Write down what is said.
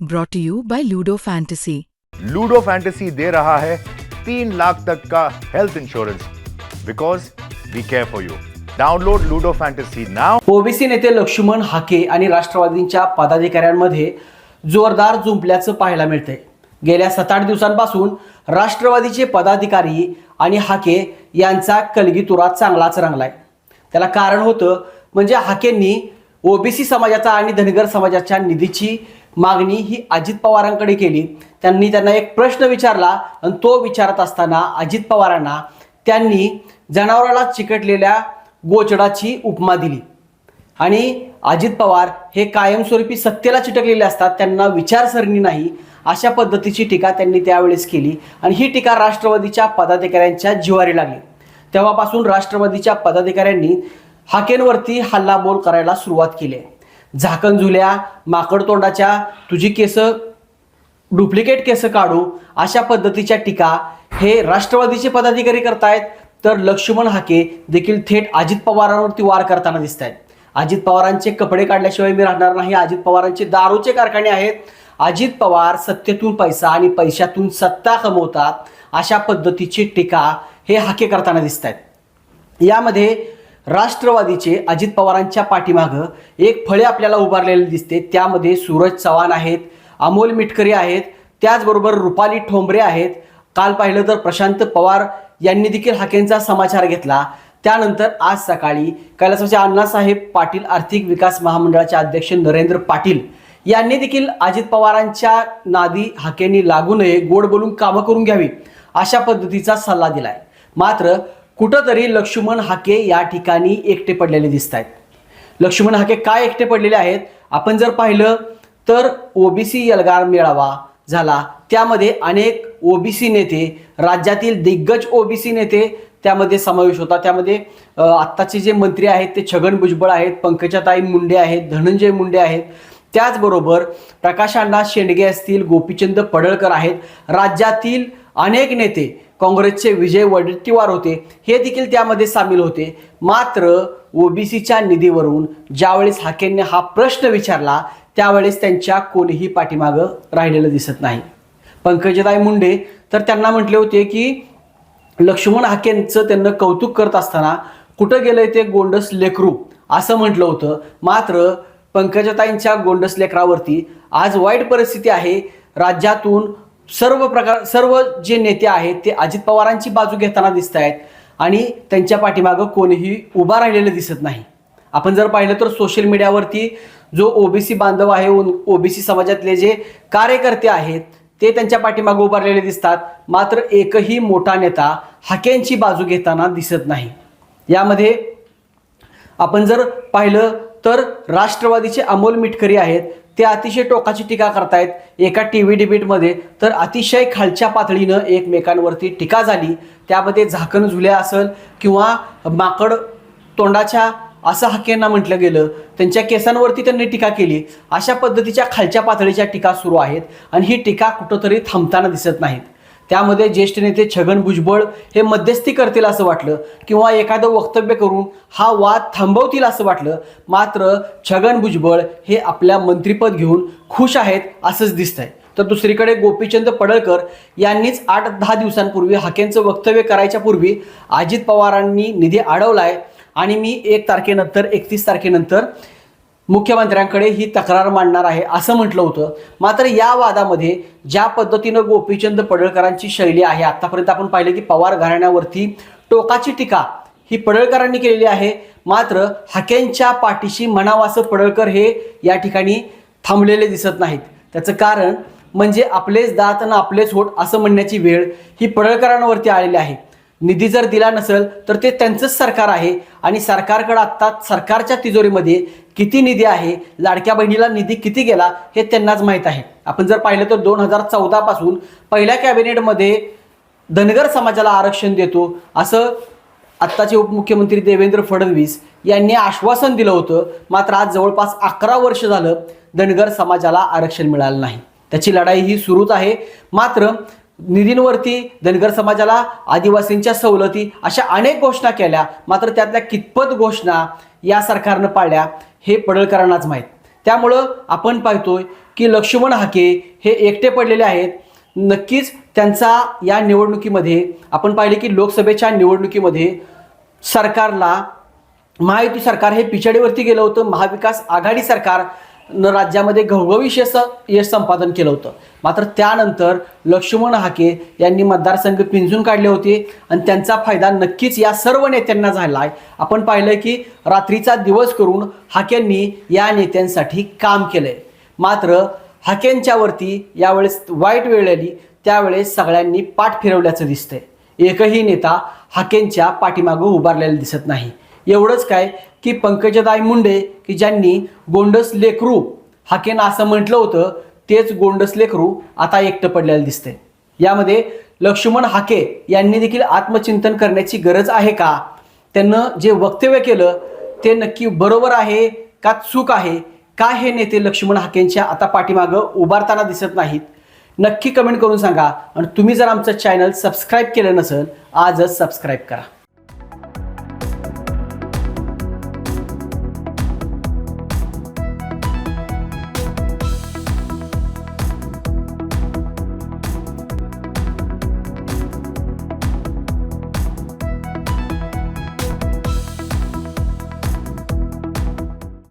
brought to you by Ludo Fantasy. Ludo Fantasy दे रहा है तीन लाख तक का health insurance because we care for you download Ludo Fantasy now OBC नेते लक्ष्मण हाके आणि राष्ट्रवादींच्या पदाधिकाऱ्यांमध्ये जोरदार जुंपल्याचं पाहायला मिळतंय. गेल्या सात आठ दिवसांपासून राष्ट्रवादीचे पदाधिकारी आणि हाके यांचा कलगीतुरा चांगलाच रंगलाय. त्याला कारण होतं म्हणजे हाकेंनी ओबीसी समाजाचा आणि धनगर समाजाच्या निधीची मागणी ही अजित पवारांकडे केली. त्यांनी त्यांना एक प्रश्न विचारला आणि तो विचारत असताना अजित पवारांना त्यांनी जनावराला चिकटलेल्या गोचडाची उपमा दिली. आणि अजित पवार हे कायमस्वरूपी सत्तेला चिटकलेले असतात त्यांना विचारसरणी नाही अशा पद्धतीची टीका त्यांनी त्यावेळेस केली. आणि ही टीका राष्ट्रवादीच्या पदाधिकाऱ्यांच्या जिवारी लागली. तेव्हापासून राष्ट्रवादीच्या पदाधिकाऱ्यांनी हाकेंवरती हल्लाबोल करायला सुरुवात केली आहे. झाकण झुल्या माकड तोंडाच्या तुझी केस डुप्लिकेट केस काढू अशा पद्धतीच्या टीका हे राष्ट्रवादीचे पदाधिकारी करतायत. तर लक्ष्मण हाके देखील थेट अजित पवारांवरती वार करताना दिसत आहेत अजित पवारांचे कपडे काढल्याशिवाय मी राहणार नाही. अजित पवारांचे दारूचे कारखाने आहेत. अजित पवार सत्तेतून पैसा आणि पैशातून सत्ता कमवतात अशा पद्धतीची टीका हे हाके करताना दिसत आहेत यामध्ये राष्ट्रवादीचे अजित पवारांच्या पाठीमागं एक फळे आपल्याला उभारलेले दिसते. त्यामध्ये सूरज चव्हाण आहेत अमोल मिटकरी आहेत त्याचबरोबर रुपाली ठोंबरे आहेत. काल पाहिलं तर प्रशांत पवार यांनी देखील हाकेंचा समाचार घेतला. त्यानंतर आज सकाळी कैलासवाचे अण्णासाहेब पाटील आर्थिक विकास महामंडळाचे अध्यक्ष नरेंद्र पाटील यांनी देखील अजित पवारांच्या नादी हाकेंनी लागू नये गोड बोलून कामं करून घ्यावी अशा पद्धतीचा सल्ला दिलाय. मात्र कुठंतरी लक्ष्मण हाके या ठिकाणी एकटे पडलेले दिसत आहेत लक्ष्मण हाके काय एकटे पडलेले आहेत? आपण जर पाहिलं तर ओबीसी एल्गार मेळावा झाला. त्यामध्ये अनेक ओबीसी नेते राज्यातील दिग्गज ओबीसी नेते त्यामध्ये समावेश होता. त्यामध्ये आत्ताचे जे मंत्री आहेत ते छगन भुजबळ आहेत पंकजाताई मुंडे आहेत धनंजय मुंडे आहेत. त्याचबरोबर प्रकाशांना शेंडगे असतील गोपीचंद पडळकर आहेत. राज्यातील अनेक नेते काँग्रेसचे विजय वडेट्टीवार होते हे देखील त्यामध्ये सामील होते. मात्र ओबीसीच्या निधीवरून ज्यावेळेस हाकेंनी हा प्रश्न विचारला त्यावेळेस त्यांच्या कोणीही पाठीमागं राहिलेलं दिसत नाही. पंकजताई मुंडे तर त्यांना म्हटले होते की लक्ष्मण हाकेंचं त्यांना कौतुक करत असताना कुठं गेलंय ते गोंडस लेकरू? असं म्हटलं होतं. मात्र पंकजताईंच्या गोंडस लेकरावरती आज वाईट परिस्थिती आहे. राज्यातून सर्व प्रकार सर्व जे नेते आहेत ते अजित पवारांची बाजू घेताना दिसत आहेत आणि त्यांच्या पाठीमागं कोणीही उभा राहिलेलं दिसत नाही. आपण जर पाहिलं तर सोशल मीडियावरती जो ओबीसी बांधव आहे ओबीसी समाजातले जे कार्यकर्ते आहेत ते त्यांच्या पाठीमागे उभारलेले दिसतात. मात्र एकही मोठा नेता हाक्यांची बाजू घेताना दिसत नाही. यामध्ये आपण जर पाहिलं तर राष्ट्रवादीचे अमोल मिटकरी आहेत ते अतिशय टोकाची टीका करतायत एका टी व्ही डिबेटमध्ये तर अतिशय खालच्या पातळीनं एकमेकांवरती टीका झाली. त्यामध्ये झाकण झुल्या असेल किंवा माकड तोंडाच्या असं हक्यांना म्हटलं गेलं त्यांच्या केसांवरती त्यांनी टीका केली. अशा पद्धतीच्या खालच्या पातळीच्या टीका सुरू आहेत आणि ही टीका कुठंतरी थांबताना दिसत नाहीत. त्यामध्ये ज्येष्ठ नेते छगन भुजबळ हे मध्यस्थी करतील असं वाटलं किंवा एखादं वक्तव्य करून हा वाद थांबवतील असं वाटलं. मात्र छगन भुजबळ हे आपल्या मंत्रिपद घेऊन खुश आहेत असंच दिसतंय. तर दुसरीकडे गोपीचंद पडळकर यांनीच आठ दहा दिवसांपूर्वी हाकेंचं वक्तव्य करायच्या पूर्वी अजित पवारांनी निधी अडवलाय. आणि मी एक तारखेनंतर एकतीस तारखेनंतर मुख्यमंत्र्यांकडे ही तक्रार मांडणार आहे असं म्हटलं होतं. मात्र या वादामध्ये ज्या पद्धतीनं गोपीचंद पडळकरांची शैली आहे आतापर्यंत आपण पाहिलं की पवार घराण्यावरती टोकाची टीका ही पडळकरांनी केलेली आहे. मात्र हाकेंच्या पाठीशी म्हणावासं असं पडळकर हे या ठिकाणी थांबलेले दिसत नाहीत. त्याचं कारण म्हणजे आपलेच दात आणि आपलेच होट असं म्हणण्याची वेळ ही पडळकरांवरती आलेली आहे. निधी जर दिला नसेल तर ते त्यांचंच सरकार आहे. आणि सरकारकडे आत्ता सरकारच्या तिजोरीमध्ये किती निधी आहे लाडक्या बहिणीला निधी किती गेला हे त्यांनाच माहीत आहे. आपण जर पाहिलं तर दोन हजार चौदापासून पहिल्या कॅबिनेटमध्ये धनगर समाजाला आरक्षण देतो असं आत्ताचे उपमुख्यमंत्री देवेंद्र फडणवीस यांनी आश्वासन दिलं होतं. मात्र आज जवळपास अकरा वर्ष झालं धनगर समाजाला आरक्षण मिळालं नाही. त्याची लढाई ही सुरूच आहे. मात्र निधींवरती धनगर समाजाला आदिवासींच्या सवलती अशा अनेक घोषणा केल्या. मात्र त्यातल्या कितपत घोषणा या सरकारनं पाळल्या हे पडळकरांनाच माहीत. त्यामुळं आपण पाहतोय की लक्ष्मण हाके हे एकटे पडलेले आहेत. नक्कीच त्यांचा या निवडणुकीमध्ये आपण पाहिले की लोकसभेच्या निवडणुकीमध्ये सरकारला महायुती सरकार हे पिछाडीवरती गेलं होतं. महाविकास आघाडी सरकार न राज्यामध्ये घवघवीश यश यश संपादन केलं होतं. मात्र त्यानंतर लक्ष्मण हाके यांनी मतदारसंघ पिंजून काढले होते आणि त्यांचा फायदा नक्कीच या सर्व नेत्यांना झाला आहे. आपण पाहिलं की रात्रीचा दिवस करून हाकेंनी या नेत्यांसाठी काम केलं आहे मात्र हाकेंच्यावरती यावेळेस वाईट वेळ आली त्यावेळेस सगळ्यांनी पाठ फिरवल्याचं दिसतंय. एकही नेता हाकेंच्या पाठीमागं उभारलेला दिसत नाही. एवढंच काय की पंकजदाय मुंडे की ज्यांनी गोंडस लेकरू हाकेन असं म्हटलं होतं तेच गोंडस लेकरू आता एकटं पडलेलं दिसते यामध्ये लक्ष्मण हाके यांनी देखील आत्मचिंतन करण्याची गरज आहे का? त्यांनं जे वक्तव्य केलं ते नक्की बरोबर आहे का चूक आहे? का हे नेते लक्ष्मण हाकेंच्या आता पाठीमागं उभारताना दिसत नाहीत? नक्की कमेंट करून सांगा. आणि तुम्ही जर आमचं चॅनल सबस्क्राईब केलं नसेल आजच सबस्क्राईब करा.